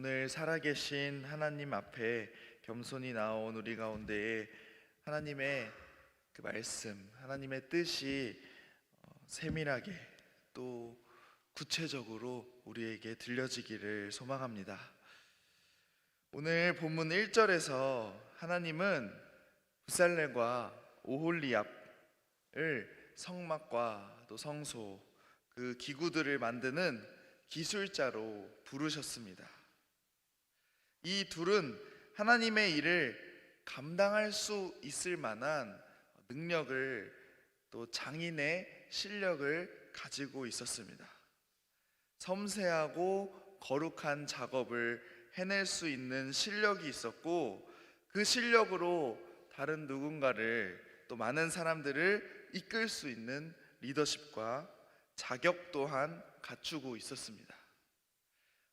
오늘 살아계신 하나님 앞에 겸손히 나온 우리 가운데에 하나님의 그 말씀, 하나님의 뜻이 어, 세밀하게 또 구체적으로 우리에게 들려지기를 소망합니다. 오늘 본문 1절에서 하나님은 부살레과 오홀리압을 성막과 또 성소 그 기구들을 만드는 기술자로 부르셨습니다. 이 둘은 하나님의 일을 감당할 수 있을 만한 능력을 또 장인의 실력을 가지고 있었습니다. 섬세하고 거룩한 작업을 해낼 수 있는 실력이 있었고 그 실력으로 다른 누군가를 또 많은 사람들을 이끌 수 있는 리더십과 자격 또한 갖추고 있었습니다.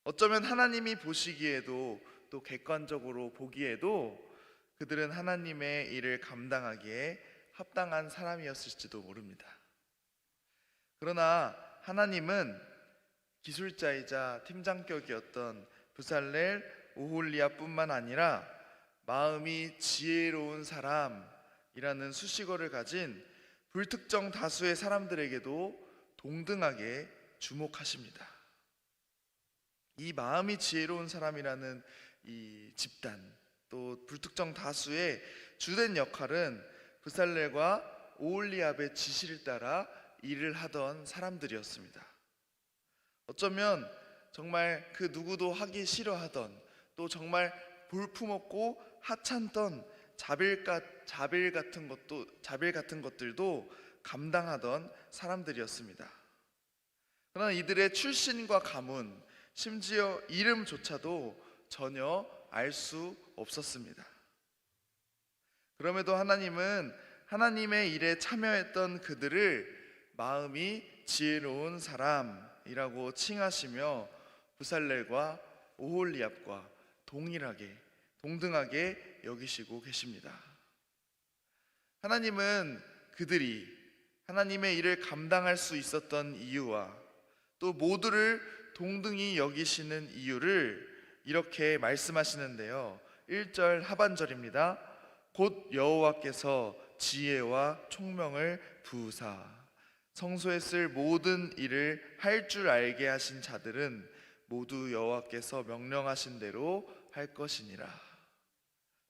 어쩌면 하나님이 보시기에도 또 객관적으로 보기에도 그들은 하나님의 일을 감당하기에 합당한 사람이었을지도 모릅니다. 그러나 하나님은 기술자이자 팀장격이었던 부살렐 오홀리아뿐만 아니라 마음이 지혜로운 사람이라는 수식어를 가진 불특정 다수의 사람들에게도 동등하게 주목하십니다. 이 마음이 지혜로운 사람이라는 이 집단 또 불특정 다수의 주된 역할은 부살렐과 오올리압의 지시를 따라 일을 하던 사람들이었습니다. 어쩌면 정말 그 누구도 하기 싫어하던 또 정말 볼품없고 하찮던 자빌, 자빌 같은 것도 자빌 같은 것들도 감당하던 사람들이었습니다. 그러나 이들의 출신과 가문, 심지어 이름조차도 전혀 알 수 없었습니다. 그럼에도 하나님은 하나님의 일에 참여했던 그들을 마음이 지혜로운 사람이라고 칭하시며 부살렐과 오홀리압과 동일하게 동등하게 여기시고 계십니다. 하나님은 그들이 하나님의 일을 감당할 수 있었던 이유와 또 모두를 동등히 여기시는 이유를 이렇게 말씀하시는데요. 1절 하반절입니다. 곧 여호와께서 지혜와 총명을 부으사 성소에 쓸 모든 일을 할 줄 알게 하신 자들은 모두 여호와께서 명령하신 대로 할 것이니라.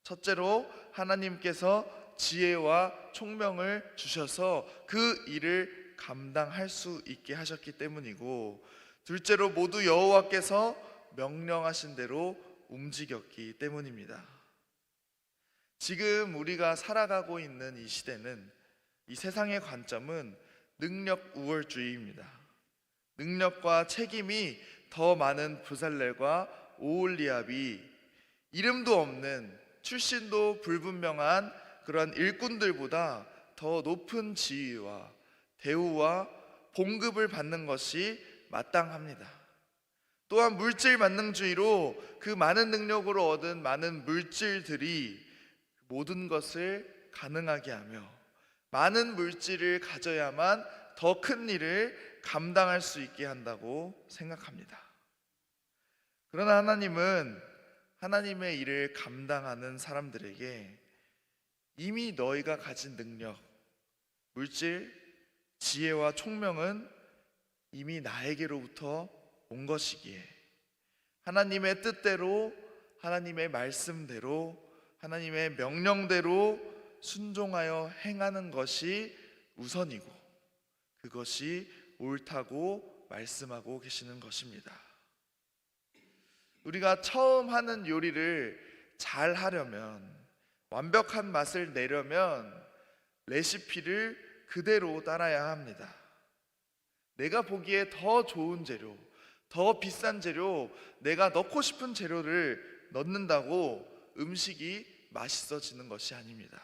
첫째로 하나님께서 지혜와 총명을 주셔서 그 일을 감당할 수 있게 하셨기 때문이고 둘째로 모두 여호와께서 명령하신 대로 움직였기 때문입니다. 지금 우리가 살아가고 있는 이 시대는 이 세상의 관점은 능력 우월주의입니다. 능력과 책임이 더 많은 부살렐과 오올리압이 이름도 없는 출신도 불분명한 그런 일꾼들보다 더 높은 지위와 대우와 봉급을 받는 것이 마땅합니다. 또한 물질 만능주의로 그 많은 능력으로 얻은 많은 물질들이 모든 것을 가능하게 하며 많은 물질을 가져야만 더 큰 일을 감당할 수 있게 한다고 생각합니다. 그러나 하나님은 하나님의 일을 감당하는 사람들에게 이미 너희가 가진 능력, 물질, 지혜와 총명은 이미 나에게로부터 온 것이기에 하나님의 뜻대로 하나님의 말씀대로 하나님의 명령대로 순종하여 행하는 것이 우선이고 그것이 옳다고 말씀하고 계시는 것입니다. 우리가 처음 하는 요리를 잘 하려면 완벽한 맛을 내려면 레시피를 그대로 따라야 합니다. 내가 보기에 더 좋은 재료, 더 비싼 재료, 내가 넣고 싶은 재료를 넣는다고 음식이 맛있어지는 것이 아닙니다.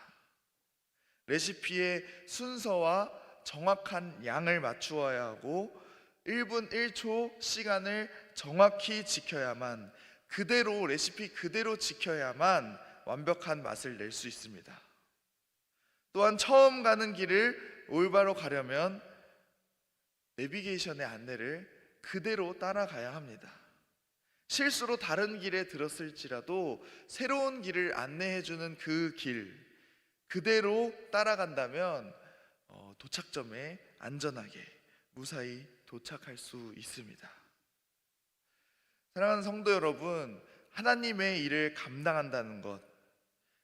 레시피의 순서와 정확한 양을 맞추어야 하고 1분 1초 시간을 정확히 지켜야만 그대로 레시피 그대로 지켜야만 완벽한 맛을 낼 수 있습니다. 또한 처음 가는 길을 올바로 가려면 내비게이션의 안내를 그대로 따라가야 합니다. 실수로 다른 길에 들었을지라도 새로운 길을 안내해 주는 그 길 그대로 따라간다면 어, 도착점에 안전하게 무사히 도착할 수 있습니다. 사랑하는 성도 여러분, 하나님의 일을 감당한다는 것,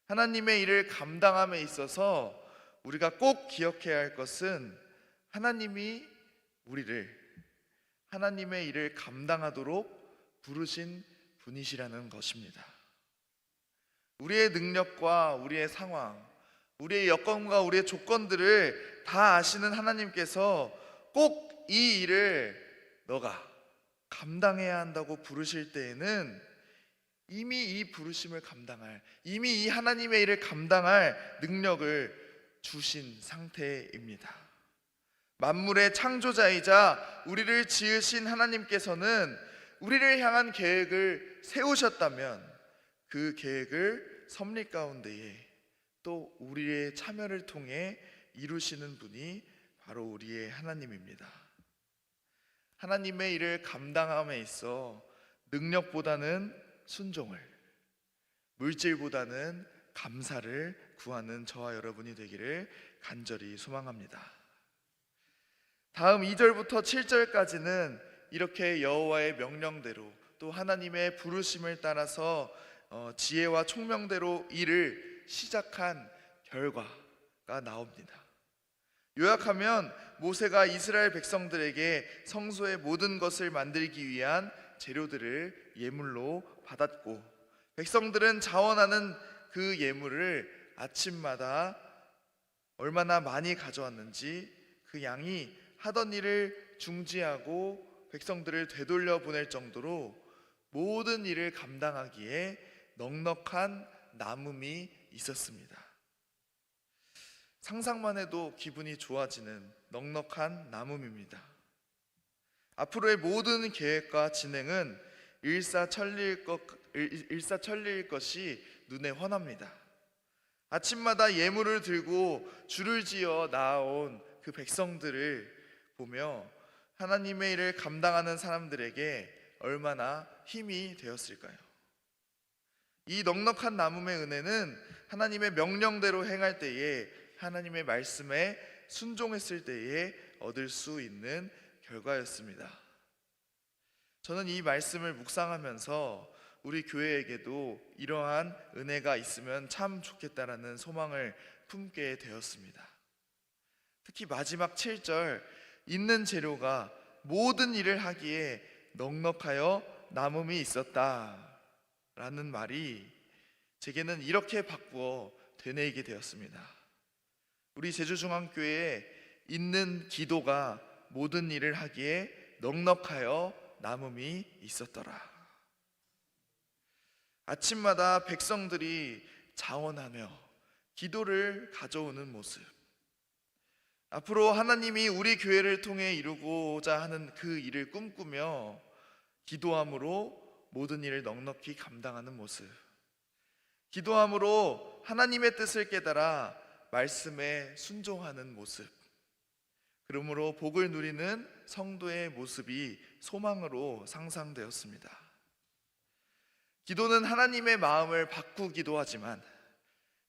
하나님의 일을 감당함에 있어서 우리가 꼭 기억해야 할 것은 하나님이 우리를 하나님의 일을 감당하도록 부르신 분이시라는 것입니다. 우리의 능력과 우리의 상황, 우리의 여건과 우리의 조건들을 다 아시는 하나님께서 꼭 이 일을 너가 감당해야 한다고 부르실 때에는 이미 이 부르심을 감당할, 이미 이 하나님의 일을 감당할 능력을 주신 상태입니다. 만물의 창조자이자 우리를 지으신 하나님께서는 우리를 향한 계획을 세우셨다면 그 계획을 섭리 가운데에 또 우리의 참여를 통해 이루시는 분이 바로 우리의 하나님입니다. 하나님의 일을 감당함에 있어 능력보다는 순종을, 물질보다는 감사를 구하는 저와 여러분이 되기를 간절히 소망합니다. 다음 2절부터 7절까지는 이렇게 여호와의 명령대로 또 하나님의 부르심을 따라서 어, 지혜와 총명대로 일을 시작한 결과가 나옵니다. 요약하면 모세가 이스라엘 백성들에게 성소의 모든 것을 만들기 위한 재료들을 예물로 받았고 백성들은 자원하는 그 예물을 아침마다 얼마나 많이 가져왔는지 그 양이 하던 일을 중지하고 백성들을 되돌려 보낼 정도로 모든 일을 감당하기에 넉넉한 남음이 있었습니다. 상상만 해도 기분이 좋아지는 넉넉한 남음입니다. 앞으로의 모든 계획과 진행은 일사천리일, 것, 일- 일사천리일 것이 눈에 훤합니다. 아침마다 예물을 들고 줄을 지어 나아온 그 백성들을 보며 하나님의 일을 감당하는 사람들에게 얼마나 힘이 되었을까요? 이 넉넉한 남음의 은혜는 하나님의 명령대로 행할 때에 하나님의 말씀에 순종했을 때에 얻을 수 있는 결과였습니다. 저는 이 말씀을 묵상하면서 우리 교회에게도 이러한 은혜가 있으면 참 좋겠다라는 소망을 품게 되었습니다. 특히 마지막 7절 있는 재료가 모든 일을 하기에 넉넉하여 남음이 있었다 라는 말이 제게는 이렇게 바꾸어 되뇌이게 되었습니다. 우리 제주중앙교회에 있는 기도가 모든 일을 하기에 넉넉하여 남음이 있었더라. 아침마다 백성들이 자원하며 기도를 가져오는 모습. 앞으로 하나님이 우리 교회를 통해 이루고자 하는 그 일을 꿈꾸며 기도함으로 모든 일을 넉넉히 감당하는 모습. 기도함으로 하나님의 뜻을 깨달아 말씀에 순종하는 모습. 그러므로 복을 누리는 성도의 모습이 소망으로 상상되었습니다. 기도는 하나님의 마음을 바꾸기도 하지만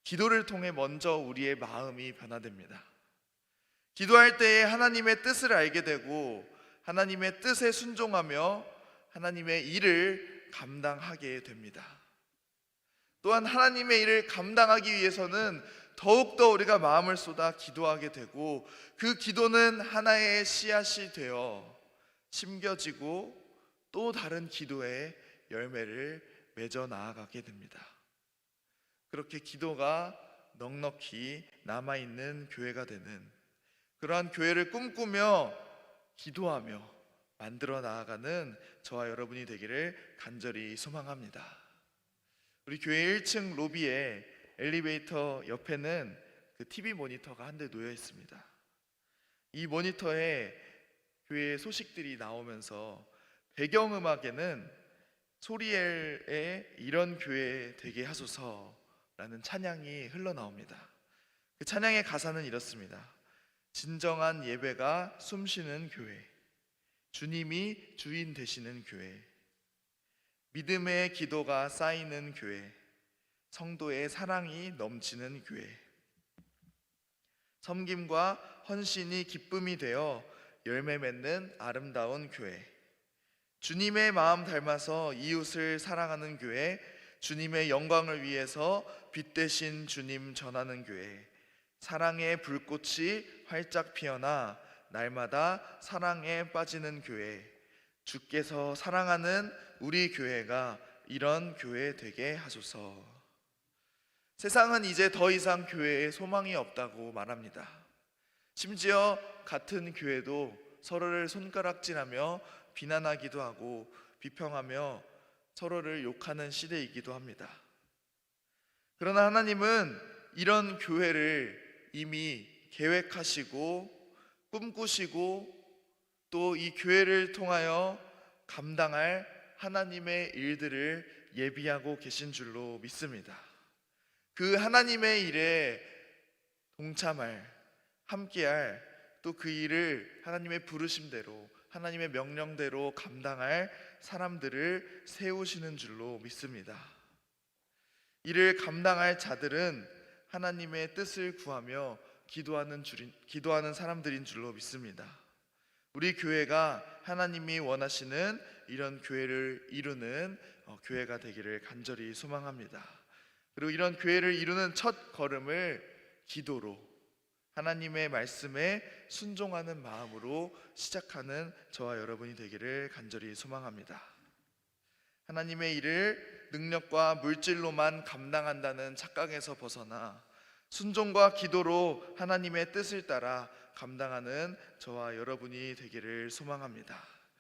기도를 통해 먼저 우리의 마음이 변화됩니다. 기도할 때에 하나님의 뜻을 알게 되고 하나님의 뜻에 순종하며 하나님의 일을 감당하게 됩니다. 또한 하나님의 일을 감당하기 위해서는 더욱더 우리가 마음을 쏟아 기도하게 되고 그 기도는 하나의 씨앗이 되어 심겨지고 또 다른 기도의 열매를 맺어 나아가게 됩니다. 그렇게 기도가 넉넉히 남아있는 교회가 되는 그러한 교회를 꿈꾸며 기도하며 만들어 나아가는 저와 여러분이 되기를 간절히 소망합니다. 우리 교회 1층 로비에 엘리베이터 옆에는 그 TV 모니터가 한 대 놓여 있습니다. 이 모니터에 교회 소식들이 나오면서 배경음악에는 소리엘의 이런 교회 되게 하소서라는 찬양이 흘러나옵니다. 그 찬양의 가사는 이렇습니다. 진정한 예배가 숨쉬는 교회, 주님이 주인 되시는 교회, 믿음의 기도가 쌓이는 교회, 성도의 사랑이 넘치는 교회, 섬김과 헌신이 기쁨이 되어 열매 맺는 아름다운 교회, 주님의 마음 닮아서 이웃을 사랑하는 교회, 주님의 영광을 위해서 빛 대신 주님 전하는 교회, 사랑의 불꽃이 활짝 피어나 날마다 사랑에 빠지는 교회, 주께서 사랑하는 우리 교회가 이런 교회 되게 하소서. 세상은 이제 더 이상 교회에 소망이 없다고 말합니다. 심지어 같은 교회도 서로를 손가락질하며 비난하기도 하고 비평하며 서로를 욕하는 시대이기도 합니다. 그러나 하나님은 이런 교회를 이미 계획하시고 꿈꾸시고 또 이 교회를 통하여 감당할 하나님의 일들을 예비하고 계신 줄로 믿습니다. 그 하나님의 일에 동참할, 함께할 또 그 일을 하나님의 부르심대로 하나님의 명령대로 감당할 사람들을 세우시는 줄로 믿습니다. 이를 감당할 자들은 하나님의 뜻을 구하며 기도하는 줄인, 기도하는 사람들인 줄로 믿습니다. 우리 교회가 하나님이 원하시는 이런 교회를 이루는 어, 교회가 되기를 간절히 소망합니다. 그리고 이런 교회를 이루는 첫 걸음을 기도로 하나님의 말씀에 순종하는 마음으로 시작하는 저와 여러분이 되기를 간절히 소망합니다. 하나님의 일을 능력과 물질로만 감당한다는 착각에서 벗어나 순종과 기도로 하나님의 뜻을 따라 감당하는 저와 여러분이 되기를 소망합니다.